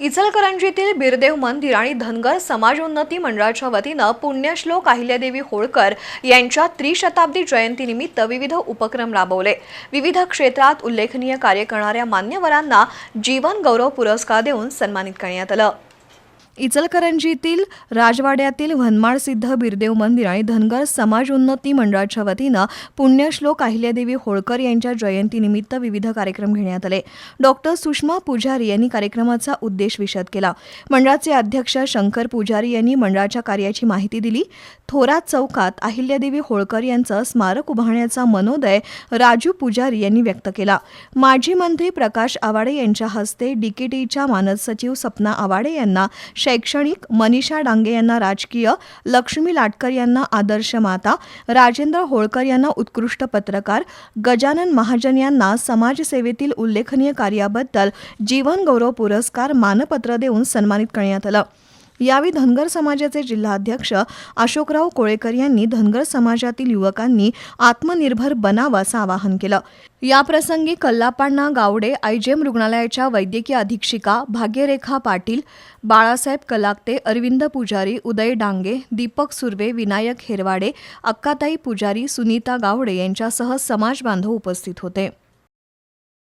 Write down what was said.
इचलकरंजीतील बिरदेव मंदिर आणि धनगर समाजोन्नती मंडळाच्या वतीनं पुण्यश्लोक अहिल्यादेवी होळकर यांच्या त्रिशताब्दी जयंतीनिमित्त विविध उपक्रम राबवले. विविध क्षेत्रात उल्लेखनीय कार्य करणाऱ्या मान्यवरांना जीवन गौरव पुरस्कार देऊन सन्मानित करण्यात आलं. इचलकरंजीतील राजवाड्यातील सिद्ध बिरदेव मंदिर आणि धनगर समाज उन्नती मंडळाच्या वतीनं पुण्यश्लोक अहिल्यादेवी होळकर यांच्या जयंतीनिमित्त विविध कार्यक्रम घेण्यात आले. डॉक्टर सुषमा पुजारी यांनी कार्यक्रमाचा उद्देश विशद केला. मंडळाचे अध्यक्ष शंकर पुजारी यांनी मंडळाच्या कार्याची माहिती दिली. थोरात चौकात अहिल्यादेवी होळकर यांचं स्मारक उभारण्याचा मनोदय राजू पुजारी यांनी व्यक्त केला. माजी मंत्री प्रकाश आवाडे यांच्या हस्ते डीकेटीच्या मानद सचिव सपना आवाडे यांना शैक्षणिक मनीषा डांगे यांना राजकीय लक्ष्मी लाटकर यांना आदर्श माता राजेंद्र होळकर यांना उत्कृष्ट पत्रकार गजानन महाजन यांना समाजसेवेतील उल्लेखनीय कार्याबद्दल जीवन गौरव पुरस्कार मानपत्र देऊन सन्मानित करण्यात आलं. यावेळी धनगर समाजाचे जिल्हाध्यक्ष अशोकराव कोळेकर यांनी धनगर समाजातील युवकांनी आत्मनिर्भर बनावं असं आवाहन केलं. याप्रसंगी कल्लापाण्णा गावडे आयजेम रुग्णालयाच्या वैद्यकीय अधीक्षिका भाग्यरेखा पाटील बाळासाहेब कलाकते अरविंद पुजारी उदय डांगे दीपक सुर्वे विनायक हेरवाडे अक्काताई पुजारी सुनीता गावडे यांच्यासह समाज बांधव उपस्थित होते.